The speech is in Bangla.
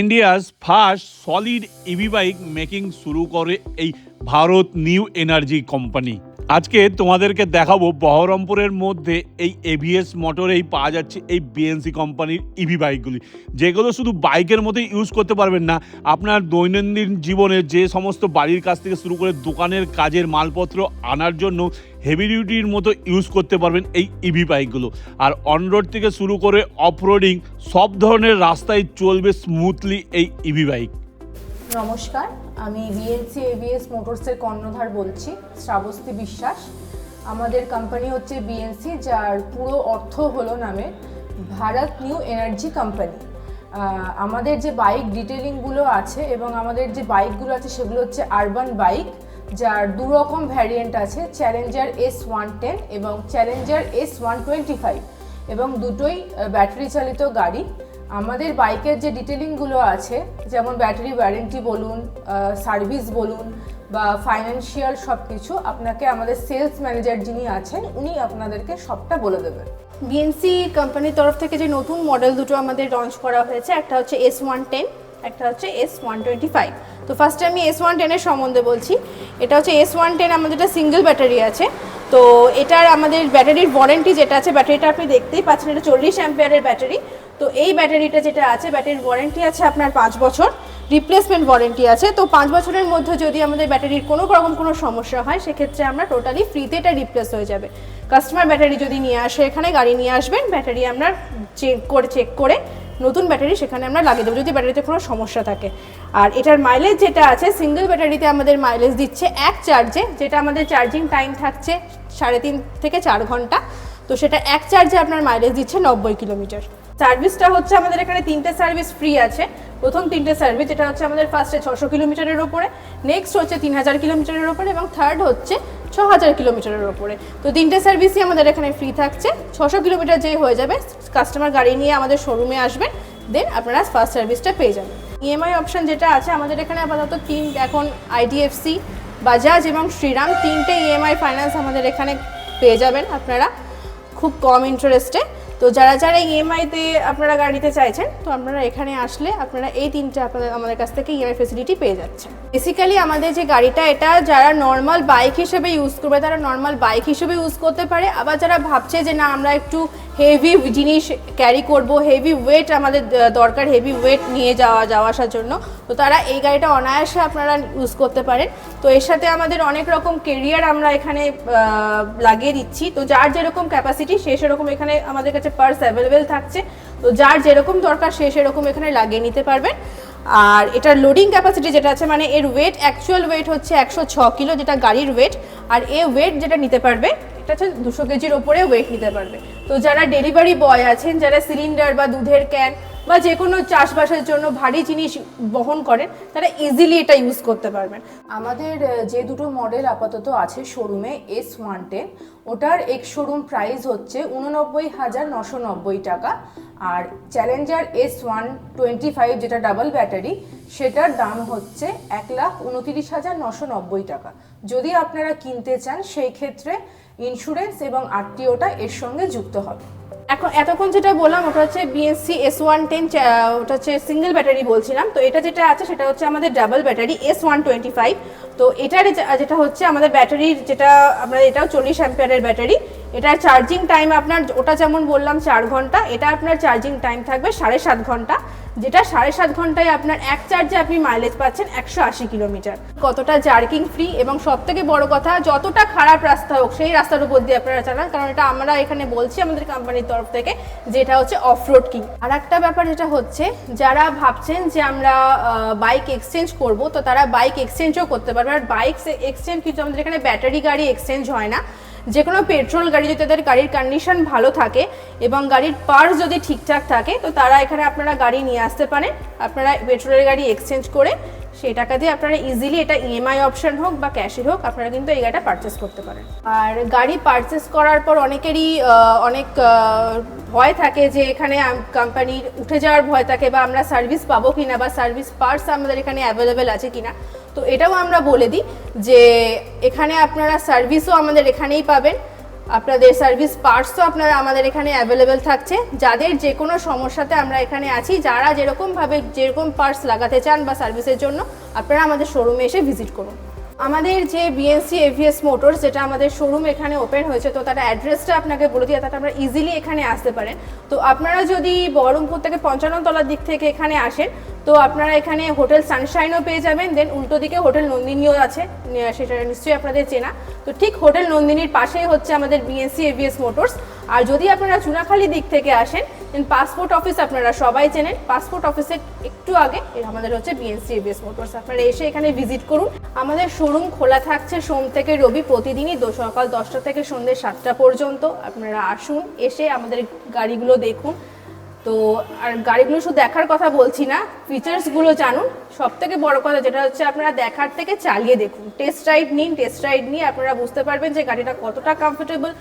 India's first solid EV bike making শুরু করে এই ভারত নিউ এনার্জি কোম্পানি। আজকে তোমাদেরকে দেখাবো বহরমপুরের মধ্যে এই এভিএস মোটরেই পাওয়া যাচ্ছে এই বিএনসি কোম্পানির ইভি বাইকগুলি। যেগুলো শুধু বাইকের মধ্যে ইউজ করতে পারবেন না, আপনার দৈনন্দিন জীবনে যে সমস্ত বাড়ির কাছ থেকে শুরু করে দোকানের কাজের মালপত্র আনার জন্য হেভি ডিউটির মতো ইউজ করতে পারবেন এই ইভি বাইকগুলো আর অনরোড থেকে শুরু করে অফরোডিং সব ধরনের রাস্তায় চলবে স্মুথলি এই ইভি বাইক নমস্কার, আমি বিএনসি এভিএস মোটরসের কর্ণধার বলছি, শ্রাবস্তী বিশ্বাস। আমাদের কোম্পানি হচ্ছে বিএনসি যার পুরো অর্থ হলো নামে ভারত নিউ এনার্জি কোম্পানি আমাদের যে বাইক ডিটেলিংগুলো আছে এবং আমাদের যে বাইকগুলো আছে সেগুলো হচ্ছে আরবান বাইক যার দু রকম ভ্যারিয়েন্ট আছে চ্যালেঞ্জার এস ওয়ান টেন এবং Challenger S one twenty five এবং দুটোই ব্যাটারি চালিত গাড়ি। আমাদের বাইকের যে ডিটেলিংগুলো আছে, যেমন ব্যাটারি ওয়ারেন্টি বলুন সার্ভিস বলুন বা ফাইন্যান্সিয়াল সব কিছু আপনাকে আমাদের সেলস ম্যানেজার যিনি আছেন, উনি আপনাদেরকে সবটা বলে দেবেন। বিএনসি কোম্পানির তরফ থেকে যে নতুন মডেল দুটো আমাদের লঞ্চ করা হয়েছে, একটা হচ্ছে এস ওয়ান টেন একটা হচ্ছে এস ওয়ান টোয়েন্টি ফাইভ তো ফার্স্টে আমি এস ওয়ান টেনের সম্বন্ধে বলছি। এটা হচ্ছে এস ওয়ান টেন আমাদের একটা সিঙ্গেল ব্যাটারি আছে। তো এটার আমাদের ব্যাটারির ওয়ারেন্টি যেটা আছে ব্যাটারিটা আপনি দেখতেই পাচ্ছেন, এটা চল্লিশ অ্যাম্পিয়ারের ব্যাটারি তো এই ব্যাটারিটা যেটা আছে ব্যাটারির ওয়ারেন্টি আছে আপনার পাঁচ বছর। রিপ্লেসমেন্ট ওয়ারেন্টি আছে। তো পাঁচ বছরের মধ্যে যদি আমাদের ব্যাটারির কোনো রকম কোনো সমস্যা হয়, সেক্ষেত্রে আমরা টোটালি ফ্রিতে এটা রিপ্লেস হয়ে যাবে। কাস্টমার ব্যাটারি যদি নিয়ে আসে, এখানে গাড়ি নিয়ে আসবেন ব্যাটারি আমরা চেক করে চেক করে নতুন ব্যাটারি সেখানে আমরা লাগিয়ে দেবো যদি ব্যাটারিতে কোনো সমস্যা থাকে। আর এটার মাইলেজ যেটা আছে সিঙ্গেল ব্যাটারিতে আমাদের মাইলেজ দিচ্ছে এক চার্জে যেটা আমাদের চার্জিং টাইম থাকছে সাড়ে তিন থেকে চার ঘণ্টা। তো সেটা এক চার্জে আপনার মাইলেজ দিচ্ছে নব্বই কিলোমিটার। সার্ভিসটা হচ্ছে আমাদের এখানে তিনটে সার্ভিস ফ্রি আছে। প্রথম তিনটে সার্ভিস যেটা হচ্ছে আমাদের ফার্স্টে ছশো কিলোমিটারের ওপরে নেক্সট হচ্ছে তিন হাজার কিলোমিটারের ওপরে, এবং থার্ড হচ্ছে ছ হাজার কিলোমিটারের ওপরে। তো তিনটে সার্ভিসই আমাদের এখানে ফ্রি থাকছে। ছশো কিলোমিটার যেই হয়ে যাবে কাস্টমার গাড়ি নিয়ে আমাদের শোরুমে আসবেন দেন আপনারা ফার্স্ট সার্ভিসটা পেয়ে যাবেন। ইএমআই অপশন যেটা আছে, আমাদের এখানে আপাতত তিন, এখন আইডিএফসি বাজাজ এবং শ্রীরাম তিনটে ইএমআই ফাইন্যান্স আমাদের এখানে পেয়ে যাবেন আপনারা। খুব কম ইন্টারেস্টে তো যারা যারা ইএমআইতে আপনারা গাড়িতে চাইছেন, তো আপনারা এখানে আসলে আপনারা এই তিনটে আপনাদের, আমাদের কাছ থেকে ইএমআই ফেসিলিটি পেয়ে যাচ্ছে বেসিক্যালি আমাদের যে গাড়িটা, এটা যারা নর্মাল বাইক হিসেবে ইউজ করবে, তারা নর্মাল বাইক হিসেবে ইউজ করতে পারে। আবার যারা ভাবছে যে না, আমরা একটু হেভি জিনিস ক্যারি করব হেভি ওয়েট আমাদের দরকার হেভি ওয়েট নিয়ে যাওয়া যাওয়া আসার জন্য। তো তারা এই গাড়িটা অনায়াসে আপনারা ইউজ করতে পারেন। তো এর সাথে আমাদের অনেক রকম কেরিয়ার আমরা এখানে লাগিয়ে দিচ্ছি। তো যার যেরকম ক্যাপাসিটি সে সেরকম এখানে আমাদের কাছে পার্স অ্যাভেলেবেল থাকছে। তো যার যেরকম দরকার, সে সেরকম এখানে লাগিয়ে নিতে পারবেন। আর এটার লোডিং ক্যাপাসিটি যেটা আছে মানে এর ওয়েট অ্যাকচুয়াল ওয়েট হচ্ছে একশো ছ কিলো, যেটা গাড়ির ওয়েট আর এ ওয়েট যেটা নিতে পারবে, এটা হচ্ছে দুশো কেজির ওপরে ওয়েট নিতে পারবে। তো যারা ডেলিভারি বয় আছেন, যারা সিলিন্ডার বা দুধের ক্যান বা যে কোনো চাষবাসের জন্য ভারী জিনিস বহন করেন, তারা ইজিলি এটা ইউজ করতে পারবেন। আমাদের যে দুটো মডেল আপাতত আছে শোরুমে এস ওয়ান টেন ওটার এক শোরুম প্রাইস হচ্ছে উননব্বই হাজার নশো নব্বই টাকা। আর Challenger S one twenty five যেটা ডাবল ব্যাটারি সেটার দাম হচ্ছে এক লাখ উনতিরিশ হাজার নশো নব্বই টাকা। যদি আপনারা কিনতে চান, সেই ক্ষেত্রে ইন্স্যুরেন্স এবং আরটিওটা এর সঙ্গে যুক্ত হবে। এখন এতক্ষণ যেটা বললাম, ওটা হচ্ছে বিএসসি এস ওয়ান টেন ওটা হচ্ছে সিঙ্গেল ব্যাটারি বলছিলাম। তো এটা যেটা আছে, সেটা হচ্ছে আমাদের double battery S one twenty five তো এটার যেটা হচ্ছে আমাদের ব্যাটারির যেটা, আমরা এটাও চল্লিশ অ্যাম্পিয়ারের ব্যাটারি এটার চার্জিং টাইম আপনার, ওটা যেমন বললাম চার ঘণ্টা, এটা আপনার চার্জিং টাইম থাকবে সাড়ে সাত ঘণ্টা, যেটা সাড়ে সাত ঘন্টায় আপনার এক চার্জে আপনি মাইলেজ পাচ্ছেন একশো আশি কিলোমিটার কতটা জার্কিং ফ্রি এবং সব থেকে বড় কথা, যতটা খারাপ রাস্তা হোক, সেই রাস্তার উপর দিয়ে আপনারা চালান, কারণ এটা আমরা এখানে বলছি আমাদের কোম্পানির তরফ থেকে, যেটা হচ্ছে অফ রোড কিং আর একটা ব্যাপার যেটা হচ্ছে, যারা ভাবছেন যে আমরা বাইক এক্সচেঞ্জ করব, তো তারা বাইক এক্সচেঞ্জও করতে পারবে। আর বাইক এক্সচেঞ্জ কিন্তু আমাদের এখানে ব্যাটারি গাড়ি এক্সচেঞ্জ হয় না। যে কোনো পেট্রোল গাড়ি যদি তাদের গাড়ির কন্ডিশন ভালো থাকে এবং গাড়ির পার্স যদি ঠিকঠাক থাকে, তো তারা এখানে আপনারা গাড়ি নিয়ে আসতে পারেন। আপনারা পেট্রোলের গাড়ি এক্সচেঞ্জ করে সেই টাকা দিয়ে আপনারা ইজিলি এটা ইএমআই অপশন হোক বা ক্যাশের হোক, আপনারা কিন্তু এই গাড়িটা পারচেস করতে পারেন। আর গাড়ি পারচেস করার পর অনেকেরই অনেক ভয় থাকে যে এখানে কোম্পানির উঠে যাওয়ার ভয় থাকে বা আমরা সার্ভিস পাবো কিনা বা সার্ভিস পার্টস আমাদের এখানে অ্যাভেলেবেল আছে কিনা। তো এটাও আমরা বলে দিই যে এখানে আপনারা সার্ভিসও আমাদের এখানেই পাবেন। আপনাদের সার্ভিস পার্টস তো আপনারা আমাদের এখানে অ্যাভেলেবেল থাকছে। যাদের যে কোনো সমস্যাতে আমরা এখানে আছি, যারা যেরকমভাবে যেরকম পার্টস লাগাতে চান বা সার্ভিসের জন্য, আপনারা আমাদের শোরুমে এসে ভিজিট করুন। আমাদের যে বিএনসি এভিএস মোটরস যেটা আমাদের শোরুম এখানে ওপেন হয়েছে, তো তার অ্যাড্রেসটা আপনাকে বলে দিয়ে তাতে আপনারা ইজিলি এখানে আসতে পারেন। তো আপনারা যদি বহরমপুর থেকে পঞ্চান্ন তলার দিক থেকে এখানে আসেন, তো আপনারা এখানে হোটেল সানশাইনও পেয়ে যাবেন দেন উল্টো দিকে হোটেল নন্দিনীও আছে সেটা নিশ্চয়ই আপনাদের চেনা। তো ঠিক হোটেল নন্দিনীর পাশেই হচ্ছে আমাদের বিএনসি এভিএস মোটরস আর যদি আপনারা চুনাখালি দিক থেকে আসেন দেন পাসপোর্ট অফিস আপনারা সবাই চেনেন। পাসপোর্ট অফিসের একটু আগে আমাদের হচ্ছে বিএনসি এভিএস মোটরস আপনারা এসে এখানে ভিজিট করুন। আমাদের শোরুম খোলা থাকছে সোম থেকে রবি প্রতিদিনই সকাল দশটা থেকে সন্ধ্যে সাতটা পর্যন্ত। আপনারা আসুন, এসে আমাদের গাড়িগুলো দেখুন। তো, আর গাড়িগুলো শুধু দেখার কথা বলছি না ফিচার্সগুলো জানুন। সব থেকে বড় কথা যেটা হচ্ছে, আপনারা দেখার থেকে চালিয়ে দেখুন। টেস্ট রাইড নিন টেস্ট রাইড নিয়ে আপনারা বুঝতে পারবেন যে গাড়িটা কতটা কমফোর্টেবল